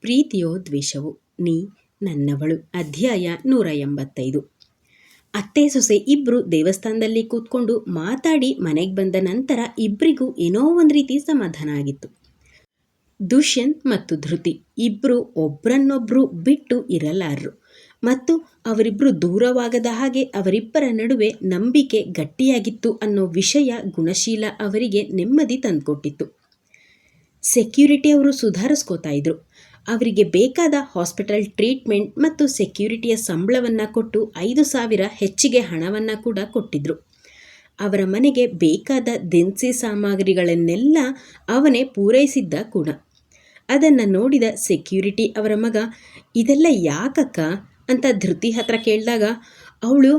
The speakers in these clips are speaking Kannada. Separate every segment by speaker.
Speaker 1: ಪ್ರೀತಿಯೋ ದ್ವೇಷವೋ, ನೀ ನನ್ನವಳು. ಅಧ್ಯಾಯ ನೂರ ಎಂಬತ್ತೈದು. ಅತ್ತೆ ಸೊಸೆ ಇಬ್ಬರು ದೇವಸ್ಥಾನದಲ್ಲಿ ಕೂತ್ಕೊಂಡು ಮಾತಾಡಿ ಮನೆಗೆ ಬಂದ ನಂತರ ಇಬ್ಬರಿಗೂ ಏನೋ ಒಂದು ರೀತಿ ಸಮಾಧಾನ ಆಗಿತ್ತು. ದುಷ್ಯಂತ್ ಮತ್ತು ಧೃತಿ ಇಬ್ಬರು ಒಬ್ಬರನ್ನೊಬ್ಬರು ಬಿಟ್ಟು ಇರಲಾರರು. ಮತ್ತು ಅವರಿಬ್ಬರು ದೂರವಾಗದ ಹಾಗೆ ಅವರಿಬ್ಬರ ನಡುವೆ ನಂಬಿಕೆ ಗಟ್ಟಿಯಾಗಿತ್ತು ಅನ್ನೋ ವಿಷಯ ಗುಣಶೀಲ ಅವರಿಗೆ ನೆಮ್ಮದಿ ತಂದುಕೊಟ್ಟಿತ್ತು. ಸೆಕ್ಯೂರಿಟಿ ಅವರು ಸುಧಾರಿಸ್ಕೋತಾ ಇದ್ರು. ಅವರಿಗೆ ಬೇಕಾದ ಹಾಸ್ಪಿಟಲ್ ಟ್ರೀಟ್ಮೆಂಟ್ ಮತ್ತು ಸೆಕ್ಯೂರಿಟಿಯ ಸಂಬಳವನ್ನು ಕೊಟ್ಟು ಐದು ಸಾವಿರ ಹೆಚ್ಚಿಗೆ ಹಣವನ್ನು ಕೂಡ ಕೊಟ್ಟಿದ್ರು. ಅವರ ಮನೆಗೆ ಬೇಕಾದ ದಿನಸಿ ಸಾಮಗ್ರಿಗಳನ್ನೆಲ್ಲ ಅವನೇ ಪೂರೈಸಿದ್ದ ಕೂಡ. ಅದನ್ನು ನೋಡಿದ ಸೆಕ್ಯೂರಿಟಿ ಅವರ ಮಗ, ಇದೆಲ್ಲ ಯಾಕಕ್ಕ? ಅಂತ ಧೃತಿ ಹತ್ರ ಕೇಳಿದಾಗ, ಅವಳು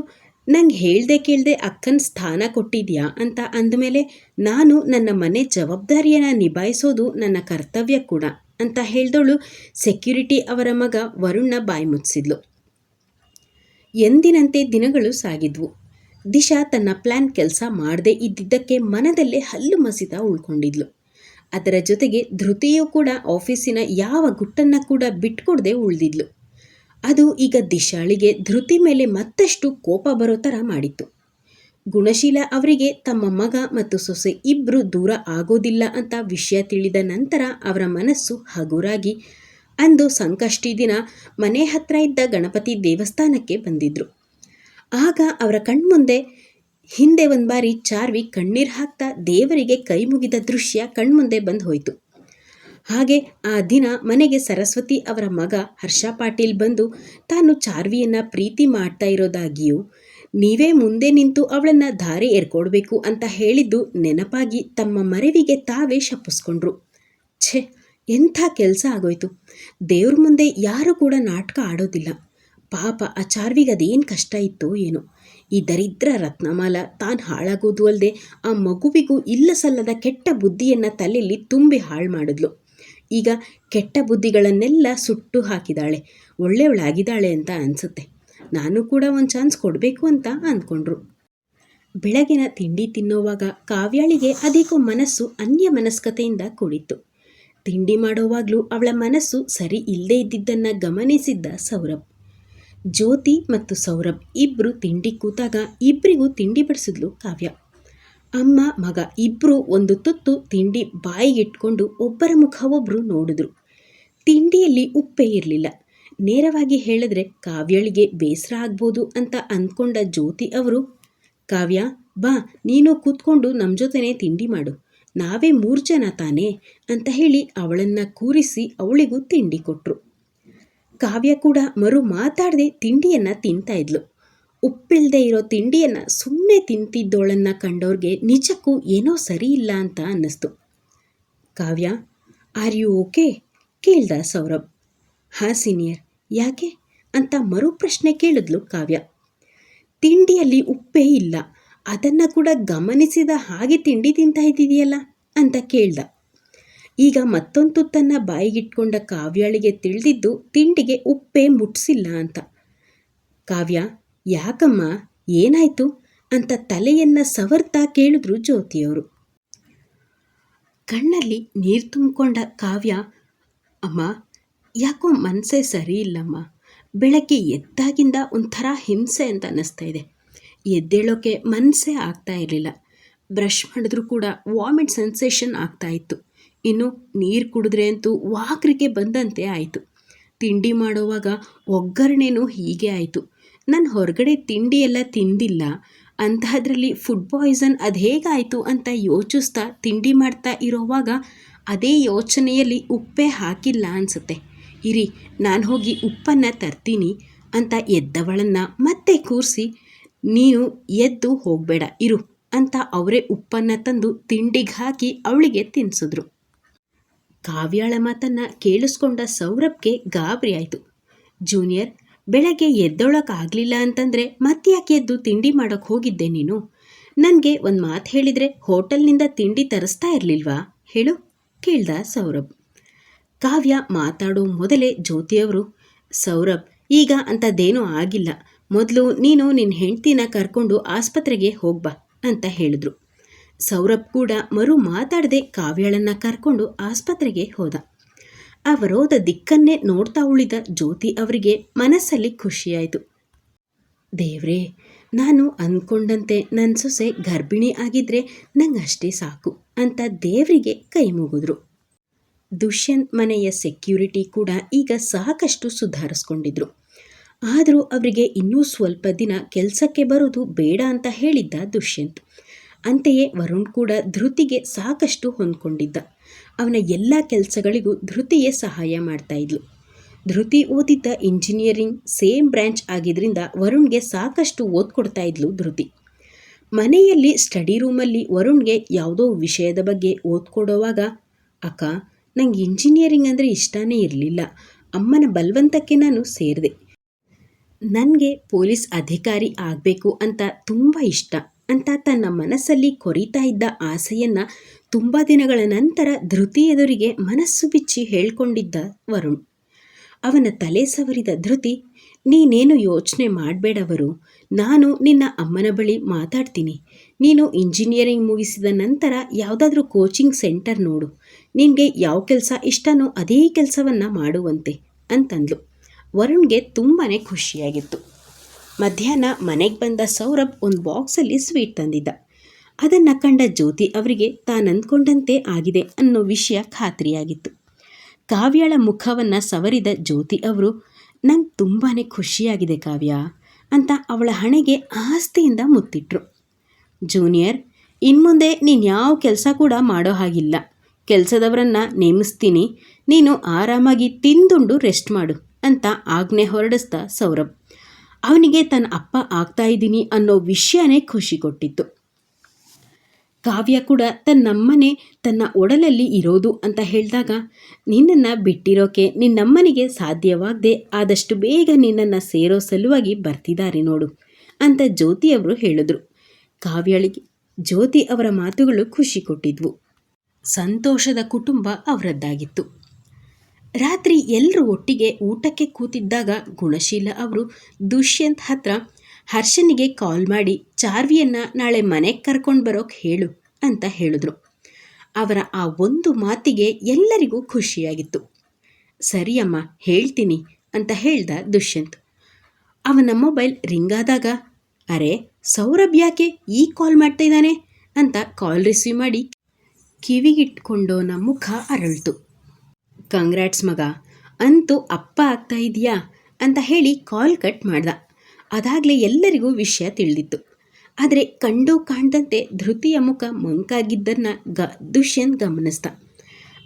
Speaker 1: ನಂಗೆ ಹೇಳ್ದೆ ಕೇಳ್ದೆ ಅಕ್ಕನ ಸ್ಥಾನ ಕೊಟ್ಟಿದ್ಯಾ? ಅಂತ ಅಂದಮೇಲೆ, ನಾನು ನನ್ನ ಮನೆ ಜವಾಬ್ದಾರಿಯನ್ನು ನಿಭಾಯಿಸೋದು ನನ್ನ ಕರ್ತವ್ಯ ಕೂಡ. ಅಂತ ಹೇಳ್ದವಳು ಸೆಕ್ಯೂರಿಟಿ ಅವರ ಮಗ ವರುಣ್ನ ಬಾಯಿ ಮುಚ್ಚಿದ್ಲು. ಎಂದಿನಂತೆ ದಿನಗಳು ಸಾಗಿದ್ವು. ದಿಶಾ ತನ್ನ ಪ್ಲ್ಯಾನ್ ಕೆಲಸ ಮಾಡದೇ ಇದ್ದಿದ್ದಕ್ಕೆ ಮನದಲ್ಲೇ ಹಲ್ಲು ಮಸಿತ ಉಳ್ಕೊಂಡಿದ್ಲು. ಅದರ ಜೊತೆಗೆ ಧೃತಿಯೂ ಕೂಡ ಆಫೀಸಿನ ಯಾವ ಗುಟ್ಟನ್ನು ಕೂಡ ಬಿಟ್ಕೊಡದೆ ಉಳಿದಿದ್ಲು. ಅದು ಈಗ ದಿಶಾಳಿಗೆ ಧೃತಿ ಮೇಲೆ ಮತ್ತಷ್ಟು ಕೋಪ ಬರೋ ಥರ ಮಾಡಿತ್ತು. ಗುಣಶೀಲ ಅವರಿಗೆ ತಮ್ಮ ಮಗ ಮತ್ತು ಸೊಸೆ ಇಬ್ಬರು ದೂರ ಆಗೋದಿಲ್ಲ ಅಂತ ವಿಷಯ ತಿಳಿದ ನಂತರ ಅವರ ಮನಸ್ಸು ಹಗುರಾಗಿ, ಅಂದು ಸಂಕಷ್ಟಿ ದಿನ ಮನೆ ಹತ್ರ ಇದ್ದ ಗಣಪತಿ ದೇವಸ್ಥಾನಕ್ಕೆ ಬಂದಿದ್ರು. ಆಗ ಅವರ ಕಣ್ಮುಂದೆ ಹಿಂದೆ ಒಂದು ಬಾರಿ ಚಾರ್ವಿ ಕಣ್ಣೀರು ಹಾಕ್ತಾ ದೇವರಿಗೆ ಕೈ ಮುಗಿದ ದೃಶ್ಯ ಕಣ್ಮುಂದೆ ಬಂದು ಹೋಯಿತು. ಹಾಗೆ ಆ ದಿನ ಮನೆಗೆ ಸರಸ್ವತಿ ಅವರ ಮಗ ಹರ್ಷ ಪಾಟೀಲ್ ಬಂದು ತಾನು ಚಾರ್ವಿಯನ್ನು ಪ್ರೀತಿ ಮಾಡ್ತಾ ಇರೋದಾಗಿಯೂ ನೀವೇ ಮುಂದೆ ನಿಂತು ಅವಳನ್ನ ದಾರಿ ಏರ್ಕೊಡ್ಬೇಕು ಅಂತ ಹೇಳಿದ್ದು ನೆನಪಾಗಿ ತಮ್ಮ ಮರವಿಗೆ ತಾವೇ ಶಪ್ಪಿಸ್ಕೊಂಡ್ರು ಛೆ, ಎಂಥ ಕೆಲಸ ಆಗೋಯ್ತು. ದೇವ್ರ ಮುಂದೆ ಯಾರು ಕೂಡ ನಾಟಕ ಆಡೋದಿಲ್ಲ. ಪಾಪ ಆ ಚಾರ್ವಿಗೆ ಅದೇನು ಕಷ್ಟ ಇತ್ತು ಏನೋ. ಈ ದರಿದ್ರ ರತ್ನಮಾಲ ತಾನು ಹಾಳಾಗೋದು ಅಲ್ಲದೆ ಆ ಮಗುವಿಗೂ ಇಲ್ಲ ಸಲ್ಲದ ಕೆಟ್ಟ ಬುದ್ಧಿಯನ್ನು ತಲೆಯಲ್ಲಿ ತುಂಬಿ ಹಾಳು ಮಾಡಿದ್ಲು. ಈಗ ಕೆಟ್ಟ ಬುದ್ಧಿಗಳನ್ನೆಲ್ಲ ಸುಟ್ಟು ಹಾಕಿದಾಳೆ. ಒಳ್ಳೆಯವಳಾಗಿದ್ದಾಳೆ ಅಂತ ಅನಿಸುತ್ತೆ. ನಾನು ಕೂಡ ಒಂದು ಚಾನ್ಸ್ ಕೊಡಬೇಕು ಅಂತ ಅಂದ್ಕೊಂಡ್ರು. ಬೆಳಗಿನ ತಿಂಡಿ ತಿನ್ನೋವಾಗ ಕಾವ್ಯಾಳಿಗೆ ಅದೇಕೋ ಮನಸ್ಸು ಅನ್ಯ ಮನಸ್ಕತೆಯಿಂದ ಕೂಡಿತ್ತು. ತಿಂಡಿ ಮಾಡೋವಾಗಲೂ ಅವಳ ಮನಸ್ಸು ಸರಿ ಇಲ್ಲದೇ ಇದ್ದಿದ್ದನ್ನು ಗಮನಿಸಿದ್ದ ಸೌರಭ್. ಜ್ಯೋತಿ ಮತ್ತು ಸೌರಭ್ ಇಬ್ಬರು ತಿಂಡಿ ಕೂತಾಗ ಇಬ್ಬರಿಗೂ ತಿಂಡಿ ಬಡಿಸಿದ್ಲು ಕಾವ್ಯ. ಅಮ್ಮ, ಮಗ ಇಬ್ಬರು ಒಂದು ತುತ್ತು ತಿಂಡಿ ಬಾಯಿಗಿಟ್ಕೊಂಡು ಒಬ್ಬರ ಮುಖ ಒಬ್ಬರು ನೋಡಿದ್ರು. ತಿಂಡಿಯಲ್ಲಿ ಉಪ್ಪೇ ಇರಲಿಲ್ಲ. ನೇರವಾಗಿ ಹೇಳಿದ್ರೆ ಕಾವ್ಯಳಿಗೆ ಬೇಸರ ಆಗ್ಬೋದು ಅಂತ ಅಂದ್ಕೊಂಡ ಜ್ಯೋತಿ ಅವರು, ಕಾವ್ಯ, ಬಾ, ನೀನು ಕೂತ್ಕೊಂಡು ನಮ್ಮ ಜೊತೆನೇ ತಿಂಡಿ ಮಾಡು, ನಾವೇ ಮೂರು ಜನ ತಾನೇ ಅಂತ ಹೇಳಿ ಅವಳನ್ನು ಕೂರಿಸಿ ಅವಳಿಗೂ ತಿಂಡಿ ಕೊಟ್ಟರು ಕಾವ್ಯ ಕೂಡ ಮರು ಮಾತಾಡದೆ ತಿಂಡಿಯನ್ನು ತಿಂತಾ ಇದ್ಲು. ಉಪ್ಪಿಲ್ಲದೆ ಇರೋ ತಿಂಡಿಯನ್ನು ಸುಮ್ಮನೆ ತಿಂತಿದ್ದೋಳನ್ನು ಕಂಡವ್ರಿಗೆ ನಿಜಕ್ಕೂ ಏನೋ ಸರಿ ಇಲ್ಲ ಅಂತ ಅನ್ನಿಸ್ತು. Kavya, are you okay? ಕೇಳ್ದ ಸೌರಭ್. ಹಾಂ, ಸೀನಿಯರ್. ಯಾಕೆ ಅಂತ ಮರು ಪ್ರಶ್ನೆ ಕೇಳಿದ್ಲು ಕಾವ್ಯ. ತಿಂಡಿಯಲ್ಲಿ ಉಪ್ಪೇ ಇಲ್ಲ. ಅದನ್ನು ಕೂಡ ಗಮನಿಸಿದ ಹಾಗೆ ತಿಂಡಿ ತಿಂತಾ ಇದ್ದಿದೆಯಲ್ಲ ಅಂತ ಕೇಳ್ದ. ಈಗ ಮತ್ತೊಂದು ತುತ್ತನ್ನು ಬಾಯಿಗಿಟ್ಕೊಂಡ ಕಾವ್ಯಾಳಿಗೆ ತಿಳಿದಿದ್ದು ತಿಂಡಿಗೆ ಉಪ್ಪೇ ಮುಟ್ಸಿಲ್ಲ ಅಂತ. ಕಾವ್ಯ, ಯಾಕಮ್ಮ? ಏನಾಯ್ತು? ಅಂತ ತಲೆಯನ್ನು ಸವರ್ತಾ ಕೇಳಿದ್ರು ಜ್ಯೋತಿಯವರು. ಕಣ್ಣಲ್ಲಿ ನೀರು ತುಂಬಿಕೊಂಡ ಕಾವ್ಯ, ಅಮ್ಮ ಯಾಕೋ ಮನಸ್ಸೇ ಸರಿ ಇಲ್ಲಮ್ಮ ಬೆಳಗ್ಗೆ ಎದ್ದಾಗಿಂದ ಒಂಥರ ಹಿಂಸೆ ಅಂತ ಅನ್ನಿಸ್ತಾ ಇದೆ. ಎದ್ದೇಳೋಕೆ ಮನಸ್ಸೇ ಆಗ್ತಾ ಇರಲಿಲ್ಲ. ಬ್ರಷ್ ಮಾಡಿದ್ರೂ ಕೂಡ ವಾಮಿಟ್ ಸೆನ್ಸೇಷನ್ ಆಗ್ತಾ ಇತ್ತು. ಇನ್ನು ನೀರು ಕುಡಿದ್ರೆ ಅಂತೂ ವಾಕ್ರಿಗೆ ಬಂದಂತೆ ಆಯಿತು. ತಿಂಡಿ ಮಾಡುವಾಗ ಒಗ್ಗರಣೆನೂ ಹೀಗೆ ಆಯಿತು. ನಾನು ಹೊರಗಡೆ ತಿಂಡಿ ಎಲ್ಲ ತಿಂದಿಲ್ಲ. ಅಂತಹದ್ರಲ್ಲಿ ಫುಡ್ ಪಾಯ್ಸನ್ ಅದು ಹೇಗಾಯಿತು ಅಂತ ಯೋಚಿಸ್ತಾ ತಿಂಡಿ ಮಾಡ್ತಾ ಇರೋವಾಗ ಅದೇ ಯೋಚನೆಯಲ್ಲಿ ಉಪ್ಪೇ ಹಾಕಿಲ್ಲ ಅನಿಸುತ್ತೆ. ಇರಿ, ನಾನು ಹೋಗಿ ಉಪ್ಪನ್ನು ತರ್ತೀನಿ ಅಂತ ಎದ್ದವಳನ್ನು ಮತ್ತೆ ಕೂರಿಸಿ, ನೀನು ಎದ್ದು ಹೋಗಬೇಡ, ಇರು ಅಂತ ಅವರೇ ಉಪ್ಪನ್ನು ತಂದು ತಿಂಡಿಗೆ ಹಾಕಿ ಅವಳಿಗೆ ತಿನ್ನಿಸಿದ್ರು ಕಾವ್ಯಾಳ ಮಾತನ್ನು ಕೇಳಿಸ್ಕೊಂಡ ಸೌರಭ್ಗೆ ಗಾಬರಿ ಆಯಿತು. ಜೂನಿಯರ್, ಬೆಳಗ್ಗೆ ಎದ್ದೊಳಕ್ಕಾಗಲಿಲ್ಲ ಅಂತಂದರೆ ಮತ್ತ್ಯಾಕೆ ಎದ್ದು ತಿಂಡಿ ಮಾಡೋಕ್ಕೆ ಹೋಗಿದ್ದೆ ನೀನು? ನನಗೆ ಒಂದು ಮಾತು ಹೇಳಿದರೆ ಹೋಟೆಲ್ನಿಂದ ತಿಂಡಿ ತರಿಸ್ತಾ ಇರಲಿಲ್ವಾ? ಹೇಳು, ಕೇಳ್ದ ಸೌರಭ್. ಕಾವ್ಯ ಮಾತಾಡೋ ಮೊದಲೇ ಜ್ಯೋತಿಯವರು, ಸೌರಭ್, ಈಗ ಅಂಥದ್ದೇನೂ ಆಗಿಲ್ಲ. ಮೊದಲು ನೀನು ನಿನ್ನ ಹೆಂಡ್ತಿನ ಕರ್ಕೊಂಡು ಆಸ್ಪತ್ರೆಗೆ ಹೋಗ್ಬಾ ಅಂತ ಹೇಳಿದ್ರು. ಸೌರಭ್ ಕೂಡ ಮರು ಮಾತಾಡದೆ ಕಾವ್ಯಳನ್ನು ಕರ್ಕೊಂಡು ಆಸ್ಪತ್ರೆಗೆ ಹೋದ. ಅವರೋದ ದಿಕ್ಕನ್ನೇ ನೋಡ್ತಾ ಉಳಿದ ಜ್ಯೋತಿ ಅವರಿಗೆ ಮನಸ್ಸಲ್ಲಿ ಖುಷಿಯಾಯಿತು. ದೇವ್ರೇ, ನಾನು ಅಂದ್ಕೊಂಡಂತೆ ನನ್ನ ಸೊಸೆ ಗರ್ಭಿಣಿ ಆಗಿದ್ರೆ ನಂಗೆ ಅಷ್ಟೇ ಸಾಕು ಅಂತ ದೇವರಿಗೆ ಕೈ ಮುಗಿದ್ರು. ದುಷ್ಯಂತ್ ಮನೆಯ ಸೆಕ್ಯೂರಿಟಿ ಕೂಡ ಈಗ ಸಾಕಷ್ಟು ಸುಧಾರಿಸ್ಕೊಂಡಿದ್ರು. ಆದರೂ ಅವರಿಗೆ ಇನ್ನೂ ಸ್ವಲ್ಪ ದಿನ ಕೆಲಸಕ್ಕೆ ಬರೋದು ಬೇಡ ಅಂತ ಹೇಳಿದ್ದ ದುಷ್ಯಂತ್. ಅಂತೆಯೇ ವರುಣ್ ಕೂಡ ಧೃತಿಗೆ ಸಾಕಷ್ಟು ಹೊಂದ್ಕೊಂಡಿದ್ದ. ಅವನ ಎಲ್ಲ ಕೆಲಸಗಳಿಗೂ ಧೃತಿಯೇ ಸಹಾಯ ಮಾಡ್ತಾ ಇದ್ಲು. ಧೃತಿ ಓದಿದ್ದ ಇಂಜಿನಿಯರಿಂಗ್ ಸೇಮ್ ಬ್ರ್ಯಾಂಚ್ ಆಗಿದ್ದರಿಂದ ವರುಣ್ಗೆ ಸಾಕಷ್ಟು ಓದ್ಕೊಡ್ತಾ ಇದ್ಲು ಧೃತಿ. ಮನೆಯಲ್ಲಿ ಸ್ಟಡಿ ರೂಮಲ್ಲಿ ವರುಣ್ಗೆ ಯಾವುದೋ ವಿಷಯದ ಬಗ್ಗೆ ಓದ್ಕೊಡೋವಾಗ ಅಕ್ಕ ನಂಗೆ ಇಂಜಿನಿಯರಿಂಗ್ ಅಂದರೆ ಇಷ್ಟನೇ ಇರಲಿಲ್ಲ. ಅಮ್ಮನ ಬಲವಂತಕ್ಕೆ ನಾನು ಸೇರಿದೆ. ನನಗೆ ಪೊಲೀಸ್ ಅಧಿಕಾರಿ ಆಗಬೇಕು ಅಂತ ತುಂಬ ಇಷ್ಟ. ಅಂತ ತನ್ನ ಮನಸ್ಸಲ್ಲಿ ಕೊರಿತಾ ಇದ್ದ ಆಸೆಯನ್ನು ತುಂಬ ದಿನಗಳ ನಂತರ ಧೃತಿ ಎದುರಿಗೆ ಮನಸ್ಸು ಬಿಚ್ಚಿ ಹೇಳ್ಕೊಂಡಿದ್ದ ವರುಣ್. ಅವನ ತಲೆ ಸವರಿದ ಧೃತಿ, ನೀನೇನು ಯೋಚನೆ ಮಾಡಬೇಡವರು. ನಾನು ನಿನ್ನ ಅಮ್ಮನ ಬಳಿ ಮಾತಾಡ್ತೀನಿ. ನೀನು ಇಂಜಿನಿಯರಿಂಗ್ ಮುಗಿಸಿದ ನಂತರ ಯಾವುದಾದ್ರೂ ಕೋಚಿಂಗ್ ಸೆಂಟರ್ ನೋಡು. ನಿನಗೆ ಯಾವ ಕೆಲಸ ಇಷ್ಟನೋ ಅದೇ ಕೆಲಸವನ್ನು ಮಾಡುವಂತೆ ಅಂತಂದ್ಲು. ವರುಣ್ಗೆ ತುಂಬಾ ಖುಷಿಯಾಗಿತ್ತು. ಮಧ್ಯಾಹ್ನ ಮನೆಗೆ ಬಂದ ಸೌರಭ್ ಒಂದು ಬಾಕ್ಸಲ್ಲಿ ಸ್ವೀಟ್ ತಂದಿದ್ದ. ಅದನ್ನು ಕಂಡ ಜ್ಯೋತಿ ಅವರಿಗೆ ತಾನಂದ್ಕೊಂಡಂತೆ ಆಗಿದೆ ಅನ್ನೋ ವಿಷಯ ಖಾತ್ರಿಯಾಗಿತ್ತು. ಕಾವ್ಯಳ ಮುಖವನ್ನು ಸವರಿದ ಜ್ಯೋತಿ ಅವರು, ನಂಗೆ ತುಂಬಾ ಖುಷಿಯಾಗಿದೆ ಕಾವ್ಯ ಅಂತ ಅವಳ ಹಣೆಗೆ ಆಸ್ತಿಯಿಂದ ಮುತ್ತಿಟ್ರು. ಜೂನಿಯರ್, ಇನ್ಮುಂದೆ ನೀನು ಯಾವ ಕೆಲಸ ಕೂಡ ಮಾಡೋ ಹಾಗಿಲ್ಲ. ಕೆಲಸದವರನ್ನು ನೇಮಿಸ್ತೀನಿ, ನೀನು ಆರಾಮಾಗಿ ತಿಂದುಂಡು ರೆಸ್ಟ್ ಮಾಡು ಅಂತ ಆಜ್ಞೆ ಹೊರಡಿಸ್ದ ಸೌರಭ್. ಅವನಿಗೆ ತನ್ನ ಅಪ್ಪ ಆಗ್ತಾ ಇದ್ದೀನಿ ಅನ್ನೋ ವಿಷಯನೇ ಖುಷಿ ಕೊಟ್ಟಿತ್ತು. ಕಾವ್ಯ ಕೂಡ ತನ್ನಮ್ಮನೆ ತನ್ನ ಒಡಲಲ್ಲಿ ಇರೋದು ಅಂತ ಹೇಳಿದಾಗ, ನಿನ್ನನ್ನು ಬಿಟ್ಟಿರೋಕೆ ನಿನ್ನಮ್ಮನಿಗೆ ಸಾಧ್ಯವಾಗದೆ ಆದಷ್ಟು ಬೇಗ ನಿನ್ನನ್ನು ಸೇರೋ ಸಲುವಾಗಿ ಬರ್ತಿದ್ದಾರೆ ನೋಡು ಅಂತ ಜ್ಯೋತಿಯವರು ಹೇಳಿದ್ರು. ಕಾವ್ಯಳಿಗೆ ಜ್ಯೋತಿ ಅವರ ಮಾತುಗಳು ಖುಷಿ ಕೊಟ್ಟಿದ್ವು. ಸಂತೋಷದ ಕುಟುಂಬ ಅವರದ್ದಾಗಿತ್ತು. ರಾತ್ರಿ ಎಲ್ಲರೂ ಒಟ್ಟಿಗೆ ಊಟಕ್ಕೆ ಕೂತಿದ್ದಾಗ ಗುಣಶೀಲ ಅವರು ದುಷ್ಯಂತ್ ಹತ್ರ ಹರ್ಷನಿಗೆ ಕಾಲ್ ಮಾಡಿ, ಚಾರ್ವಿಯನ್ನು ನಾಳೆ ಮನೆಗೆ ಕರ್ಕೊಂಡು ಬರೋಕೆ ಹೇಳು ಅಂತ ಹೇಳಿದ್ರು. ಅವರ ಆ ಒಂದು ಮಾತಿಗೆ ಎಲ್ಲರಿಗೂ ಖುಷಿಯಾಗಿತ್ತು. ಸರಿಯಮ್ಮ, ಹೇಳ್ತೀನಿ ಅಂತ ಹೇಳ್ದ ದುಷ್ಯಂತ್. ಅವನ ಮೊಬೈಲ್ ರಿಂಗ್ ಆದಾಗ, ಅರೆ, ಸೌರಭ್ ಯಾಕೆ ಈ ಕಾಲ್ ಮಾಡ್ತಾ ಇದ್ದಾನೆ? ಅಂತ ಕಾಲ್ ರಿಸೀವ್ ಮಾಡಿ ಕಿವಿಗಿಟ್ಕೊಂಡೋನ ಮುಖ ಅರಳ್ತು. ಕಾಂಗ್ರಾಟ್ಸ್ ಮಗ, ಅಂತೂ ಅಪ್ಪ ಆಗ್ತಾ ಇದೆಯಾ ಅಂತ ಹೇಳಿ ಕಾಲ್ ಕಟ್ ಮಾಡ್ದ. ಅದಾಗಲೇ ಎಲ್ಲರಿಗೂ ವಿಷಯ ತಿಳಿದಿತ್ತು. ಆದರೆ ಕಂಡು ಕಾಣ್ದಂತೆ ಧೃತಿಯ ಮುಖ ಮಂಕಾಗಿದ್ದನ್ನು ಗ ದುಷ್ಯಂತ್ ಗಮನಿಸ್ದ.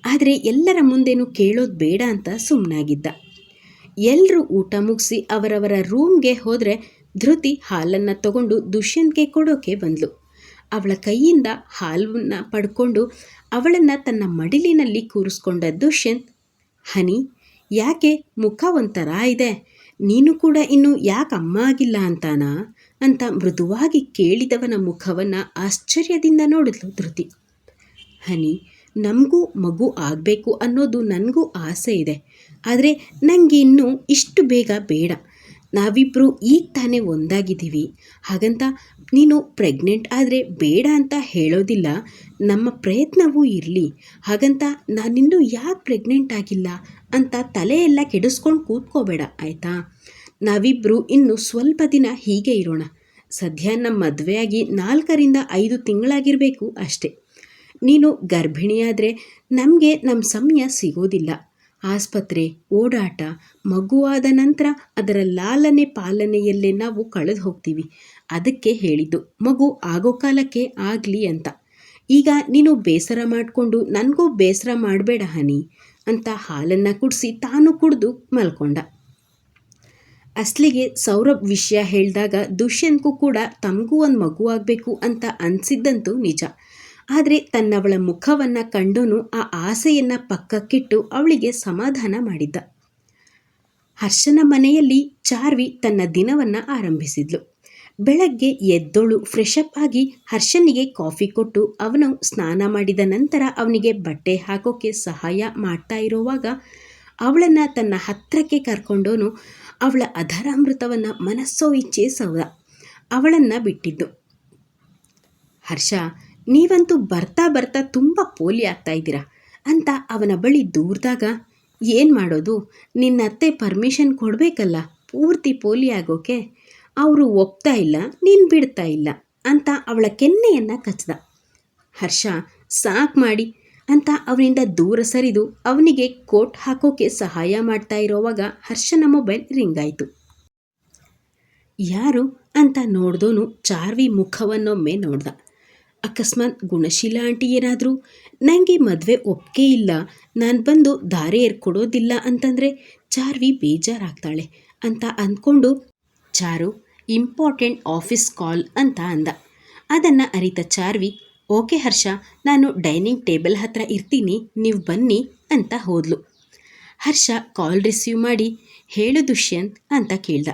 Speaker 1: ಆದರೆ ಎಲ್ಲರ ಮುಂದೇನು ಕೇಳೋದು ಬೇಡ ಅಂತ ಸುಮ್ಮನಾಗಿದ್ದ ಎಲ್ಲರೂ ಊಟ ಮುಗಿಸಿ ಅವರವರ ರೂಮ್ಗೆ ಹೋದರೆ ಧೃತಿ ಹಾಲನ್ನು ತಗೊಂಡು ದುಷ್ಯಂತ್ಗೆ ಕೊಡೋಕೆ ಬಂದ್ಲು. ಅವಳ ಕೈಯಿಂದ ಹಾಲನ್ನು ಪಡ್ಕೊಂಡು ಅವಳನ್ನು ತನ್ನ ಮಡಿಲಿನಲ್ಲಿ ಕೂರಿಸ್ಕೊಂಡ ದುಷ್ಯಂತ್ ಹನಿ, ಯಾಕೆ ಮುಖ ಒಂಥರ ಇದೆ? ನೀನು ಕೂಡ ಇನ್ನು ಯಾಕೆ ಅಮ್ಮ ಆಗಿಲ್ಲ ಅಂತಾನಾ? ಅಂತ ಮೃದುವಾಗಿ ಕೇಳಿದವನ ಮುಖವನ್ನು ಆಶ್ಚರ್ಯದಿಂದ ನೋಡಿದ್ಲು ಧೃತಿ. ಹನಿ, ನಮಗೂ ಮಗು ಆಗಬೇಕು ಅನ್ನೋದು ನನಗೂ ಆಸೆ ಇದೆ. ಆದರೆ ನನಗೆ ಇನ್ನೂ ಇಷ್ಟು ಬೇಗ ಬೇಡ. ನಾವಿಬ್ಬರು ಈಗ ತಾನೇ ಒಂದಾಗಿದ್ದೀವಿ. ಹಾಗಂತ ನೀನು ಪ್ರೆಗ್ನೆಂಟ್ ಆದರೆ ಬೇಡ ಅಂತ ಹೇಳೋದಿಲ್ಲ, ನಮ್ಮ ಪ್ರಯತ್ನವೂ ಇರಲಿ. ಹಾಗಂತ ನಾನಿನ್ನೂ ಯಾಕೆ ಪ್ರೆಗ್ನೆಂಟ್ ಆಗಿಲ್ಲ ಅಂತ ತಲೆಯೆಲ್ಲ ಕೆಡಿಸ್ಕೊಂಡು ಕೂತ್ಕೋಬೇಡ, ಆಯಿತಾ? ನಾವಿಬ್ಬರು ಇನ್ನು ಸ್ವಲ್ಪ ದಿನ ಹೀಗೆ ಇರೋಣ. ಸದ್ಯ ನಮ್ಮ ಮದುವೆಯಾಗಿ ನಾಲ್ಕರಿಂದ ಐದು ತಿಂಗಳಾಗಿರಬೇಕು ಅಷ್ಟೆ. ನೀನು ಗರ್ಭಿಣಿಯಾದರೆ ನಮಗೆ ನಮ್ಮ ಸಮಯ ಸಿಗೋದಿಲ್ಲ. ಆಸ್ಪತ್ರೆ, ಓಡಾಟ ಮಗುವಾದ ನಂತರ ಅದರ ಲಾಲನೆ ಪಾಲನೆಯಲ್ಲೇ ನಾವು ಕಳೆದು ಹೋಗ್ತೀವಿ ಅದಕ್ಕೆ ಹೇಳಿದ್ದು, ಮಗು ಆಗೋ ಕಾಲಕ್ಕೆ ಆಗಲಿ ಅಂತ. ಈಗ ನೀನು ಬೇಸರ ಮಾಡಿಕೊಂಡು, ನನಗೂ ಬೇಸರ ಮಾಡಬೇಡ ಹನಿ ಅಂತ ಹಾಲನ್ನು ಕುಡಿಸಿ ತಾನು ಕುಡಿದು ಮಲ್ಕೊಂಡ. ಅಸ್ಲಿಗೆ ಸೌರಭ್ ವಿಷಯ ಹೇಳಿದಾಗ ದುಷ್ಯಂತ್ಗೂ ಕೂಡ ತಮಗೂ ಒಂದು ಮಗು ಆಗಬೇಕು ಅಂತ ಅನಿಸಿದ್ದಂತೂ ನಿಜ. ಆದರೆ ತನ್ನವಳ ಮುಖವನ್ನು ಕಂಡೋನು ಆ ಆಸೆಯನ್ನು ಪಕ್ಕಕ್ಕಿಟ್ಟು ಅವಳಿಗೆ ಸಮಾಧಾನ ಮಾಡಿದ್ದ. ಹರ್ಷನ ಮನೆಯಲ್ಲಿ ಚಾರ್ವಿ ತನ್ನ ದಿನವನ್ನು ಆರಂಭಿಸಿದ್ಲು. ಬೆಳಗ್ಗೆ ಎದ್ದೋಳು ಫ್ರೆಶಪ್ ಆಗಿ ಹರ್ಷನಿಗೆ ಕಾಫಿ ಕೊಟ್ಟು ಅವನು ಸ್ನಾನ ಮಾಡಿದ ನಂತರ ಅವನಿಗೆ ಬಟ್ಟೆ ಹಾಕೋಕೆ ಸಹಾಯ ಮಾಡ್ತಾ ಇರುವಾಗ ಅವಳನ್ನು ತನ್ನ ಹತ್ತಿರಕ್ಕೆ ಕರ್ಕೊಂಡೋನು ಅವಳ ಅಧರಾಮೃತವನ್ನು ಮನಸ್ಸೋ ಇಚ್ಛೆ ಸೌದ. ಅವಳನ್ನು ಬಿಟ್ಟಿದ್ದು. ಹರ್ಷ, ನೀವಂತೂ ಬರ್ತಾ ಬರ್ತಾ ತುಂಬ ಪೋಲಿ ಆಗ್ತಾ ಇದ್ದೀರಾ ಅಂತ ಅವನ ಬಳಿ ದೂರದಾಗ, ಏನು ಮಾಡೋದು? ನಿನ್ನತ್ತೆ ಪರ್ಮಿಷನ್ ಕೊಡಬೇಕಲ್ಲ, ಪೂರ್ತಿ ಪೋಲಿ ಆಗೋಕೆ? ಅವರು ಒಪ್ತಾ ಇಲ್ಲ, ನೀನು ಬಿಡ್ತಾ ಇಲ್ಲ ಅಂತ ಅವಳ ಕೆನ್ನೆಯನ್ನು ಕಚ್ದ. ಹರ್ಷ, ಸಾಕು ಮಾಡಿ ಅಂತ ಅವನಿಂದ ದೂರ ಸರಿದು ಅವನಿಗೆ ಕೋಟ್ ಹಾಕೋಕೆ ಸಹಾಯ ಮಾಡ್ತಾ ಇರೋವಾಗ ಹರ್ಷನ ಮೊಬೈಲ್ ರಿಂಗ್ ಆಯಿತು. ಯಾರು? ಅಂತ ನೋಡ್ದೋನು ಚಾರ್ವಿ ಮುಖವನ್ನೊಮ್ಮೆ ನೋಡ್ದ. ಅಕಸ್ಮಾತ್ ಗುಣಶೀಲ ಆಂಟಿ ಏನಾದರೂ? ನನಗೆ ಮದುವೆ ಒಪ್ಪಿಗೆ ಇಲ್ಲ. ನಾನು ಬಂದು ದಾರಿ ಏರ್ಕೊಡೋದಿಲ್ಲ ಅಂತಂದರೆ ಚಾರ್ವಿ ಬೇಜಾರಾಗ್ತಾಳೆ ಅಂತ ಅಂದ್ಕೊಂಡು ಚಾರು ಇಂಪಾರ್ಟೆಂಟ್ ಆಫೀಸ್ ಕಾಲ್ ಅಂತ ಅಂದ. ಅದನ್ನು ಅರಿತ ಚಾರ್ವಿ, ಓಕೆ ಹರ್ಷ, ನಾನು ಡೈನಿಂಗ್ ಟೇಬಲ್ ಹತ್ರ ಇರ್ತೀನಿ, ನೀವು ಬನ್ನಿ ಅಂತ ಹೋದ್ಲು. ಹರ್ಷ ಕಾಲ್ ರಿಸೀವ್ ಮಾಡಿ, ಹೇಳು ದುಷ್ಯಂತ್ ಅಂತ ಕೇಳ್ದ.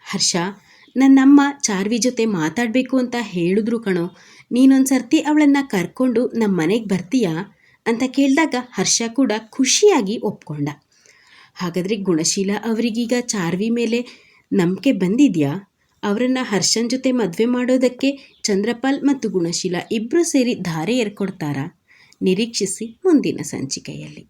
Speaker 1: ಹರ್ಷ, ನನ್ನಮ್ಮ ಚಾರ್ವಿ ಜೊತೆ ಮಾತಾಡಬೇಕು ಅಂತ ಹೇಳಿದ್ರು ಕಣೋ ನೀನೊಂದು ಸರ್ತಿ ಅವಳನ್ನು ಕರ್ಕೊಂಡು ನಮ್ಮ ಮನೆಗೆ ಬರ್ತೀಯಾ? ಅಂತ ಕೇಳಿದಾಗ ಹರ್ಷ ಕೂಡ ಖುಷಿಯಾಗಿ ಒಪ್ಕೊಂಡ. ಹಾಗಾದರೆ ಗುಣಶೀಲ ಅವರಿಗೀಗ ಚಾರ್ವಿ ಮೇಲೆ ನಂಬಿಕೆ ಬಂದಿದೆಯಾ? ಅವರನ್ನು ಹರ್ಷನ್ ಜೊತೆ ಮದುವೆ ಮಾಡೋದಕ್ಕೆ ಚಂದ್ರಪಾಲ್ ಮತ್ತು ಗುಣಶೀಲ ಇಬ್ಬರು ಸೇರಿ ಧಾರೆ ಏರ್ಕೊಡ್ತಾರಾ? ನಿರೀಕ್ಷಿಸಿ ಮುಂದಿನ ಸಂಚಿಕೆಯಲ್ಲಿ.